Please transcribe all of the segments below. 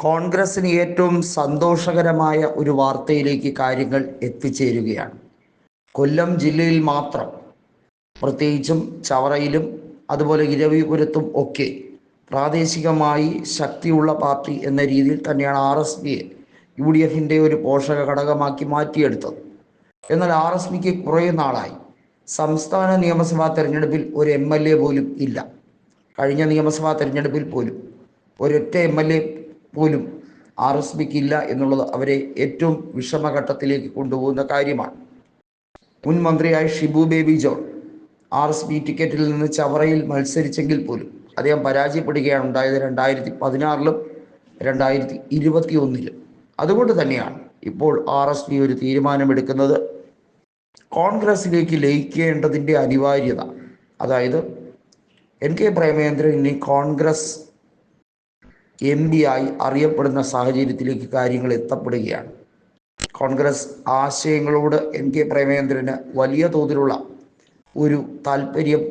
കോൺഗ്രസിന് ഏറ്റവും സന്തോഷകരമായ ഒരു വാർത്തയിലേക്ക് കാര്യങ്ങൾ എത്തിച്ചേരുകയാണ്. കൊല്ലം ജില്ലയിൽ മാത്രം പ്രത്യേകിച്ചും ചവറയിലും അതുപോലെ ഇരവിപുരത്തും ഒക്കെ പ്രാദേശികമായി ശക്തിയുള്ള പാർട്ടി എന്ന രീതിയിൽ തന്നെയാണ് ആർ എസ് പിയെ യു ഡി എഫിന്റെ ഒരു പോഷക ഘടകമാക്കി മാറ്റിയെടുത്തത്. എന്നാൽ ആർ എസ് പിക്ക് കുറേ നാളായി സംസ്ഥാന നിയമസഭാ തെരഞ്ഞെടുപ്പിൽ ഒരു എം എൽ എ പോലും ഇല്ല. കഴിഞ്ഞ നിയമസഭാ തെരഞ്ഞെടുപ്പിൽ പോലും ഒരൊറ്റ എം എൽ എ പോലും ആർ എസ് ബിക്ക് ഇല്ല എന്നുള്ളത് അവരെ ഏറ്റവും വിഷമഘട്ടത്തിലേക്ക് കൊണ്ടുപോകുന്ന കാര്യമാണ്. മുൻ മന്ത്രിയായ Shibu Baby John R S B ടിക്കറ്റിൽ നിന്ന് ചവറയിൽ മത്സരിച്ചെങ്കിൽ പോലും അദ്ദേഹം പരാജയപ്പെടുകയാണ് ഉണ്ടായത് രണ്ടായിരത്തി പതിനാറിലും രണ്ടായിരത്തി ഇരുപത്തി ഒന്നിലും അതുകൊണ്ട് തന്നെയാണ് ഇപ്പോൾ ആർ എസ് ബി ഒരു തീരുമാനമെടുക്കുന്നത്. കോൺഗ്രസിലേക്ക് ലയിക്കേണ്ടതിന്റെ അനിവാര്യത. അതായത് എൻ കെ പ്രേമേന്ദ്രൻ ഇനി കോൺഗ്രസ് എം പി ആയി അറിയപ്പെടുന്ന സാഹചര്യത്തിലേക്ക് കാര്യങ്ങൾ എത്തപ്പെടുകയാണ്. കോൺഗ്രസ് ആശയങ്ങളോട് എൻ കെ പ്രേമേന്ദ്രന് വലിയ തോതിലുള്ള ഒരു താല്പര്യം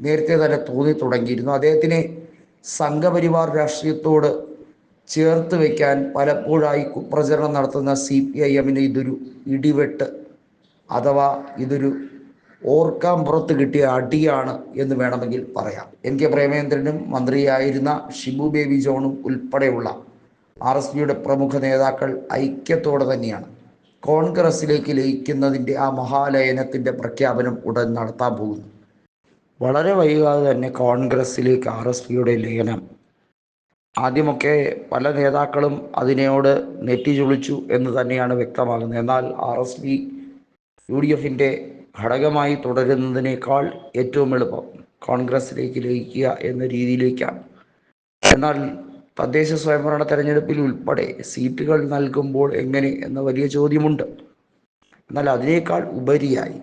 നേരത്തെ തന്നെ തോന്നി തുടങ്ങിയിരുന്നു. അദ്ദേഹത്തിനെ സംഘപരിവാർ രാഷ്ട്രീയത്തോട് ചേർത്ത് വയ്ക്കാൻ പലപ്പോഴായി കുപ്രചരണം നടത്തുന്ന സി പി ഐ എമ്മിന് ഇതൊരു ഇടിവെട്ട് അഥവാ ഇതൊരു ഓർക്കാൻ പുറത്ത് കിട്ടിയ അടിയാണ് എന്ന് വേണമെങ്കിൽ പറയാം. എൻ കെ പ്രേമേന്ദ്രനും മന്ത്രിയായിരുന്ന ഷിബു ബേബി ജോണും ഉൾപ്പെടെയുള്ള ആർ എസ് പിയുടെ പ്രമുഖ നേതാക്കൾ ഐക്യത്തോടെ തന്നെയാണ്. കോൺഗ്രസിലേക്ക് ലയിക്കുന്നതിന്റെ ആ മഹാലയനത്തിന്റെ പ്രഖ്യാപനം ഉടൻ നടത്താൻ പോകുന്നു. വളരെ വൈകാതെ തന്നെ കോൺഗ്രസിലേക്ക് ആർ എസ് പിയുടെ ലയനം. ആദ്യമൊക്കെ പല നേതാക്കളും അതിനോട് നെറ്റിചൊളിച്ചു എന്ന് തന്നെയാണ് വ്യക്തമാകുന്നത്. എന്നാൽ R S P U D എഫിന്റെ ഘടകമായി തുടരുന്നതിനേക്കാൾ ഏറ്റവും എളുപ്പം കോൺഗ്രസിലേക്ക് ലയിക്കുക എന്ന രീതിയിലേക്കാണ്. എന്നാൽ തദ്ദേശ സ്വയംഭരണ തെരഞ്ഞെടുപ്പിൽ ഉൾപ്പെടെ സീറ്റുകൾ നൽകുമ്പോൾ എങ്ങനെ എന്ന വലിയ ചോദ്യമുണ്ട്. എന്നാൽ അതിനേക്കാൾ ഉപരിയായി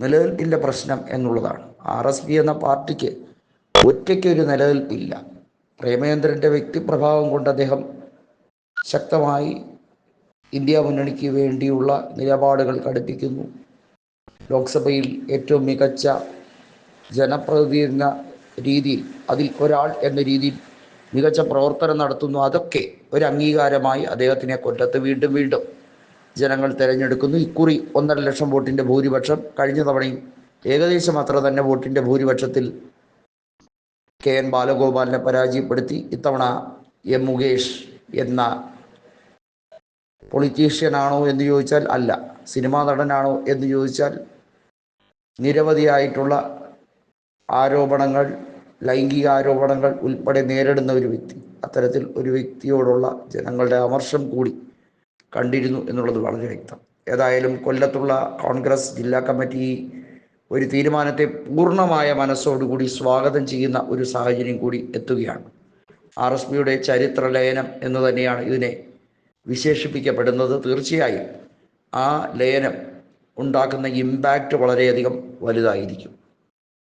നിലനിൽപ്പിന്റെ പ്രശ്നം എന്നുള്ളതാണ്. ആർ എസ് പി എന്ന പാർട്ടിക്ക് ഒറ്റയ്ക്കൊരു നിലനിൽപ്പില്ല. പ്രേമേന്ദ്രന്റെ വ്യക്തിപ്രഭാവം കൊണ്ട് അദ്ദേഹം ശക്തമായി ഇന്ത്യ മുന്നണിക്ക് വേണ്ടിയുള്ള നിലപാടുകൾ കടുപ്പിക്കുന്നു. ലോക്സഭയിൽ ഏറ്റവും മികച്ച ജനപ്രതിനിധി എന്ന രീതിയിൽ അതിൽ ഒരാൾ എന്ന രീതിയിൽ മികച്ച പ്രവർത്തനം നടത്തുന്നു. അതൊക്കെ ഒരു അംഗീകാരമായി അദ്ദേഹത്തിനെ കൊല്ലത്ത് വീണ്ടും വീണ്ടും ജനങ്ങൾ തിരഞ്ഞെടുക്കുന്നു. ഇക്കുറി ഒന്നര ലക്ഷം വോട്ടിന്റെ ഭൂരിപക്ഷം കഴിഞ്ഞ തവണയും ഏകദേശം അത്ര തന്നെ വോട്ടിന്റെ ഭൂരിപക്ഷത്തിൽ കെ എൻ ബാലഗോപാലിനെ പരാജയപ്പെടുത്തി. ഇത്തവണ എം മുകേഷ് എന്ന പൊളിറ്റീഷ്യനാണോ എന്ന് ചോദിച്ചാൽ അല്ല. സിനിമാ നടനാണോ എന്ന് ചോദിച്ചാൽ നിരവധിയായിട്ടുള്ള ആരോപണങ്ങൾ ലൈംഗിക ആരോപണങ്ങൾ ഉൾപ്പെടെ നേരിടുന്ന ഒരു വ്യക്തി അത്തരത്തിൽ ഒരു വ്യക്തിയോടുള്ള ജനങ്ങളുടെ അമർഷം കൂടി കണ്ടിരുന്നു എന്നുള്ളത് വളരെ വ്യക്തം. ഏതായാലും കൊല്ലത്തുള്ള കോൺഗ്രസ് ജില്ലാ കമ്മിറ്റി ഒരു തീരുമാനത്തെ പൂർണമായ മനസ്സോടുകൂടി സ്വാഗതം ചെയ്യുന്ന ഒരു സാഹചര്യം കൂടി എത്തുകയാണ്. ആർ എസ് പിയുടെ ചരിത്ര ലയനം എന്ന് തന്നെയാണ് ഇതിനെ വിശേഷിപ്പിക്കപ്പെടുന്നത് തീർച്ചയായും ആ ലയനം ഉണ്ടാക്കുന്ന ഇമ്പാക്റ്റ് വളരെയധികം വലുതായിരിക്കും.